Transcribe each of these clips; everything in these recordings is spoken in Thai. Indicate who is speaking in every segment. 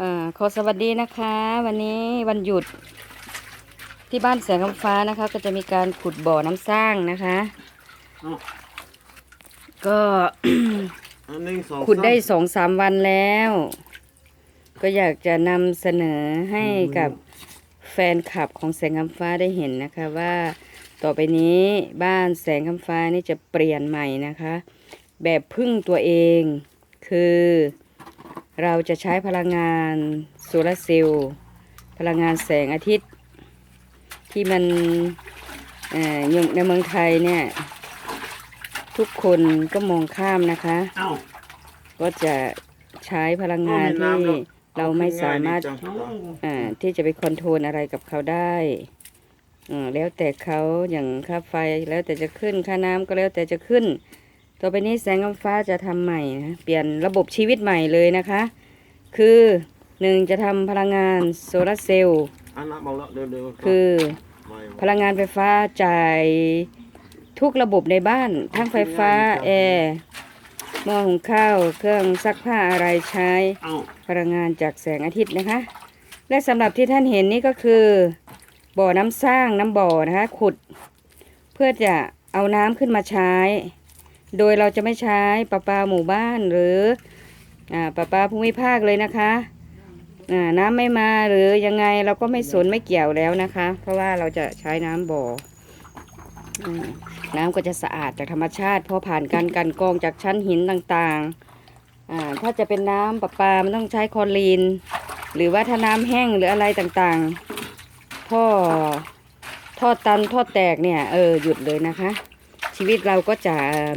Speaker 1: อ่าขอสวัสดีนะคะ วันนี้วันหยุดที่บ้านแสงคำฟ้านะคะ ก็จะมีการขุดบ่อน้ำสร้างนะคะ
Speaker 2: อ้าว
Speaker 1: ก็
Speaker 2: อันหนึ่งสอง
Speaker 1: ขุดได้
Speaker 2: สาม
Speaker 1: สองสามวันแล้ว ก็อยากจะนำเสนอให้กับแฟนคลับของแสงคำฟ้าได้เห็นนะคะว่าต่อไปนี้บ้านแสงคำฟ้านี่จะเปลี่ยนใหม่นะคะ แบบพึ่งตัวเองคือ เราจะใช้พลังงานโซลาร์เซลล์พลังงานแสงอาทิตย์ ที่มันเอ่ออยู่ในเมืองไทยเนี่ย ทุกคนก็มองข้ามนะคะ
Speaker 2: เอ้า
Speaker 1: ก็จะใช้พลังงานที่เราไม่สามารถ
Speaker 2: ง่ยดีจัง
Speaker 1: อ่าที่จะไปคอนโทรลอะไรกับเขาได้อ่าแล้วแต่เขาอย่างค่าไฟแล้วแต่จะขึ้นค่าน้ำก็แล้วแต่จะขึ้น ต่อไปนี้แสงกำฟ้าจะทำใหม่นะเปลี่ยนระบบชีวิตใหม่เลยนะคะ คือหนึ่งจะทำพลังงานโซลาร์เซลล์
Speaker 2: อันนั้นบอกแล้วเดี๋ยวเดี๋ยว
Speaker 1: คือ
Speaker 2: ไม่
Speaker 1: พลังงานไฟฟ้าจ่ายทุกระบบในบ้าน ทั้งไฟฟ้าแอร์หม้อหุงข้าว เครื่องซักผ้าอะไรใช้
Speaker 2: เอ้า
Speaker 1: พลังงานจากแสงอาทิตย์นะคะ และสำหรับที่ท่านเห็นนี่ก็คือ บ่อน้ำสร้างน้ำบ่อนะคะ ขุด เพื่อจะเอาน้ำขึ้นมาใช้ โดยเราจะไม่ใช้ประปาหมู่บ้านหรืออ่าประปาภูมิภาคเลยนะคะน้ำไม่มาหรือยังไงเราก็ไม่สนไม่เกี่ยวแล้วนะคะ เพราะว่าเราจะใช้น้ำบ่อน้ำก็จะสะอาดจากธรรมชาติเพราะผ่านการกันกรองจากชั้นหินต่างๆ ถ้าจะเป็นน้ำประปา มันต้องใช้คลอรีน หรือว่าถ้าน้ำแห้งหรืออะไรต่างๆ ท่อท่อตันท่อแตกเนี่ย เออหยุดเลยนะคะ ชีวิตเราก็จะ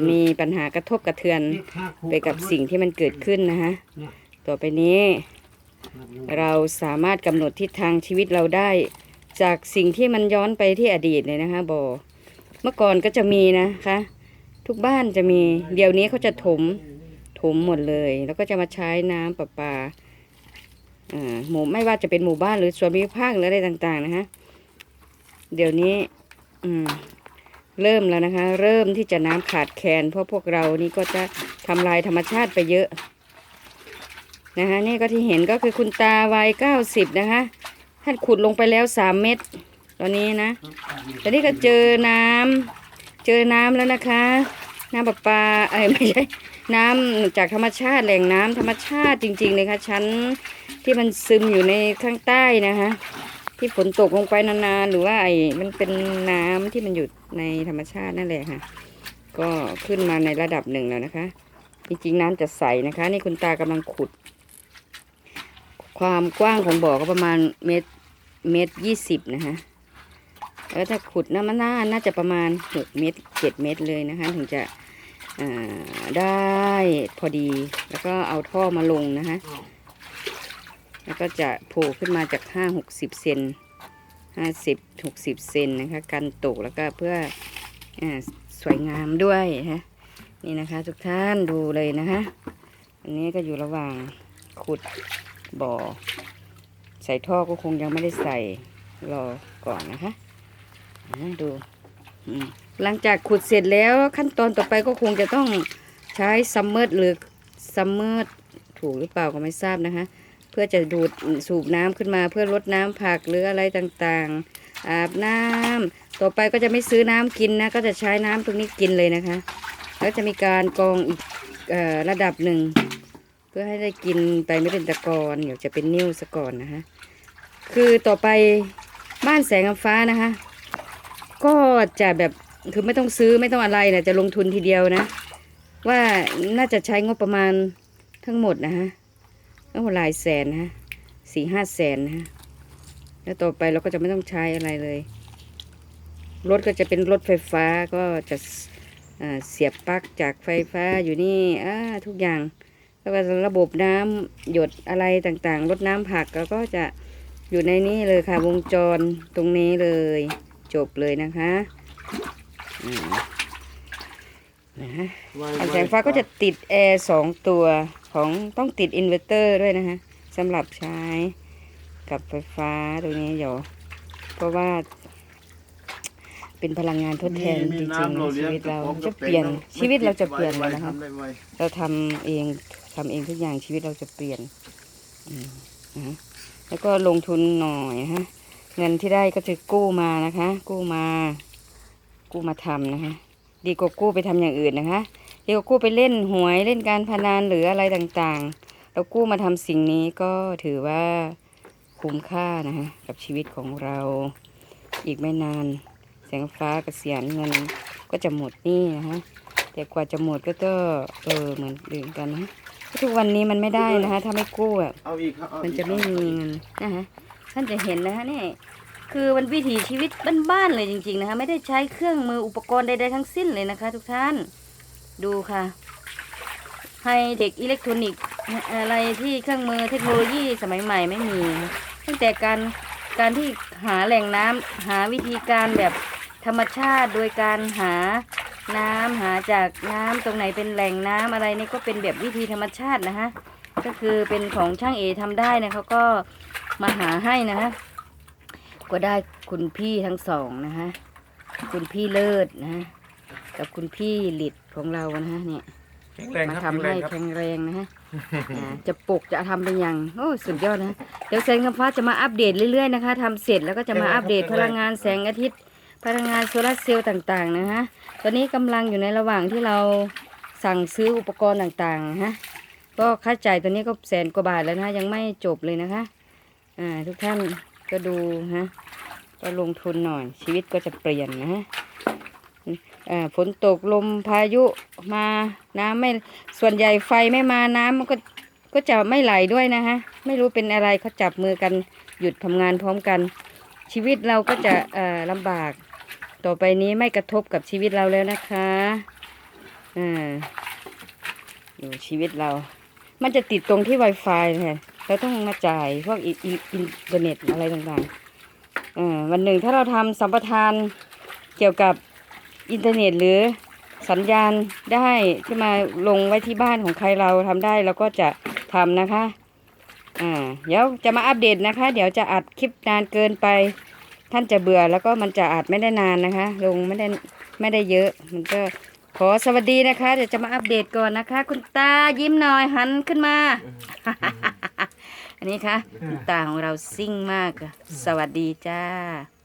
Speaker 1: มีปัญหากระทบกระเทือนไปกับสิ่งที่มันเกิดขึ้นนะคะต่อไปนี้ เราสามารถกำหนดทิศทางชีวิตเราได้จากสิ่งที่มันย้อนไปที่อดีตเลยนะคะบอเมื่อก่อนก็จะมีนะคะ ทุกบ้านจะมีเดี๋ยวนี้เขาจะถมถมหมดเลย แล้วก็จะมาใช้น้ำประปาอ่าหมู่ไม่ว่าจะเป็นหมู่บ้านหรือส่วนภูมิภาคหรืออะไรต่าง ๆ นะคะเดี๋ยวนี้ อืม เริ่มแล้วนะคะ เริ่มที่จะน้ำขาดแคลนเพราะพวกเรานี่ก็จะทำลายธรรมชาติไปเยอะนะคะนี่ก็ที่เห็นก็คือคุณตาวัยเก้าสิบนะคะท่านขุดลงไปแล้วสามเม็ดตอนนี้นะตอนนี้ก็เจอน้ำเจอน้ำแล้วนะคะ น้ำประปาเอ้ไม่ใช่น้ำจากธรรมชาติแหล่งน้ำธรรมชาติจริงๆเลยค่ะชั้นที่มันซึมอยู่ในข้างใต้นะคะที่ฝนตกลงไปนานๆหรือว่าไอ้มันเป็นน้ำที่มันอยู่ ในธรรมชาตินั่นแหละค่ะ ก็ขึ้นมาในระดับหนึ่งแล้วนะคะ จริงๆน้ำจะใสนะคะ นี่คุณตากำลังขุด ความกว้างของบ่อก็ประมาณเมตรเมตรยี่สิบนะคะแล้วถ้าขุดน้ำมันน่าน่าจะประมาณหกเมตรเจ็ดเมตรเลยนะคะ ถึงจะได้พอดีแล้วก็เอาท่อมาลงนะคะ แล้วก็จะโผล่ขึ้นมาจากห้าหกสิบเซน ห้าสิบหกสิบเซนนะคะ กันตกแล้วก็เพื่ออสวยงามด้วยนะนี่นะคะ ทุกท่านดูเลยนะคะอันนี้ก็อยู่ระหว่างขุดบ่อ ใส่ท่อก็คงยังไม่ได้ใส่รอก่อนนะคะอ่ดูหลังจากขุดเสร็จแล้วขั้นตอนต่อไปก็คงจะต้องใช้ซัมเมอร์หรือซัมเมอร์ถูกหรือเปล่าก็ไม่ทราบนะคะ เพื่อจะดูดสูบน้ำขึ้นมาเพื่อลดน้ำผักหรืออะไรต่างๆ อาบน้ำต่อไปก็จะไม่ซื้อน้ำกินนะ ก็จะใช้น้ำตรงนี้กินเลยนะคะ แล้วจะมีการกรองอีกออระดับหนึ่ง เพื่อให้ได้กินไปไม่เป็นตะกอนเดี๋ยวจะเป็นนิ่วซะก่อนนะคะคือต่อไปบ้านแสงฟ้านะคะ ก็จะแบบคือไม่ต้องซื้อไม่ต้องอะไรนะจะลงทุนทีเดียวนะ ว่าน่าจะใช้งบประมาณทั้งหมดนะคะ ตั้งหลายแสนนะคะสี่ห้าแสนนะคะแล้วต่อไปเราก็จะไม่ต้องใช้อะไรเลย รถก็จะเป็นรถไฟฟ้าก็จะอ่าเสียบปลั๊กจากไฟฟ้าอยู่นี่อ่าทุกอย่างแล้วก็ระบบน้ำหยดอะไรต่างๆรดน้ำผักแล้วก็จะอยู่ในนี้เลยค่ะ วงจรตรงนี้เลย จบเลยนะคะอืมนะฮะ
Speaker 2: ไว้
Speaker 1: อันแสงฟ้าก็จะติดแอร์สองตัว ของต้องติดอินเวอร์เตอร์ด้วยนะคะสำหรับใช้กับไฟฟ้าตรงนี้เดี๋ยวเพราะว่าเป็นพลังงานทดแทนจริงๆนะชีวิตเราจะเปลี่ยนชีวิตเราจะเปลี่ยนเลยนะคะ
Speaker 2: ทำได้ไว
Speaker 1: เราทำเองทำเองทุกอย่างชีวิตเราจะเปลี่ยนอืมนะฮะแล้วก็ลงทุนหน่อยนะฮะเงินที่ได้ก็จะกู้มานะคะ กู้มา กู้มาทำนะคะ ดีกว่ากู้ไปทำอย่างอื่นนะคะ ดีกว่ากู้ไปเล่นหวยเล่นการพนันหรืออะไรต่างๆแล้วกู้มาทำสิ่งนี้ก็ถือว่าคุ้มค่านะคะกับชีวิตของเราอีกไม่นาน แสงฟ้าเกษียณเงินก็จะหมดนี่นะคะแต่กว่าจะหมดก็ก็เออเหมือนเดิมกันนะทุกวันนี้มันไม่ได้นะคะถ้าไม่กู้อะมันจะไม่มีเงินนะคะท่านจะเห็นนะคะนี่คือมันวิถีชีวิตบ้านๆเลยจริงๆนะคะไม่ได้ใช้เครื่องมืออุปกรณ์ใดๆทั้งสิ้นเลยนะคะ ทุกท่าน ดูค่ะ ให้เด็กอิเล็กทรอนิกส์อะไรที่เครื่องมือเทคโนโลยีสมัยใหม่ไม่มี ตั้งแต่การการที่หาแหล่งน้ำหาวิธีการแบบธรรมชาติโดยการหาน้ำหาจากน้ำตรงไหนเป็นแหล่งน้ำอะไรนี่ก็เป็นแบบวิธีธรรมชาตินะคะก็คือเป็นของช่างเอทำได้นะเขาก็มาหาให้นะคะก็ได้คุณพี่ทั้งสองนะคะคุณพี่เลิศนะฮะ กับคุณพี่หลิดของเรานะฮะเนี่ย
Speaker 3: แข็งแรง
Speaker 1: มา
Speaker 3: ครับ
Speaker 1: ทำ
Speaker 3: แข็งแร
Speaker 1: ให้
Speaker 3: งครับ
Speaker 1: แข็งแรงนะฮะอ่าจะปลูกจะทำเป็นอย่างโอ้สุดยอดนะเดี๋ยวแสงคำฟ้าจะมาอัปเดตเรื่อยๆนะคะทำเสร็จแล้วก็จะมาอัปเดตพลังงานแสงอาทิตย์ พลังงานโซลาร์เซลล์ต่างๆนะฮะตอนนี้กำลังอยู่ในระหว่างที่เราสั่งซื้ออุปกรณ์ต่างๆนะฮะก็ค่าจ่ายตัวนี้ก็แสนกว่าบาทแล้วนะยังไม่จบเลยนะคะอ่าทุกท่านก็ดูฮะก็ลงทุนหน่อยชีวิตก็จะเปลี่ยนนะฮะอ่า ฝนตกลมพายุมาน้ำไม่ส่วนใหญ่ไฟไม่มาน้ำมันก็ก็จะไม่ไหลด้วยนะคะไม่รู้เป็นอะไรเขาจับมือกันหยุดทำงานพร้อมกัน ชีวิตเราก็จะลำบาก ต่อไปนี้ไม่กระทบกับชีวิตเราแล้วนะคะอ่าดูชีวิตเรา มันจะติดตรงที่ Wi-Fi เลยเราต้องมาจ่ายพวกอิอิอินเทอร์เน็ตอะไรต่างๆอ่อวันหนึ่งถ้าเราทำสัมปทานเกี่ยวกับ อินเทอร์เน็ตหรือสัญญาณได้ที่มาลงไว้ที่บ้านของใครเราทำได้เราก็จะทำนะคะ อ่า เดี๋ยวจะมาอัปเดตนะคะ เดี๋ยวจะอัดคลิปนานเกินไป ท่านจะเบื่อแล้วก็มันจะอัดไม่ได้นานนะคะ ลงไม่ได้ไม่ได้เยอะ มันก็ขอสวัสดีนะคะ เดี๋ยวจะมาอัปเดตก่อนนะคะ คุณตายิ้มหน่อยหันขึ้นมา อันนี้ค่ะคุณตาของเราซิ่งมาก สวัสดีจ้า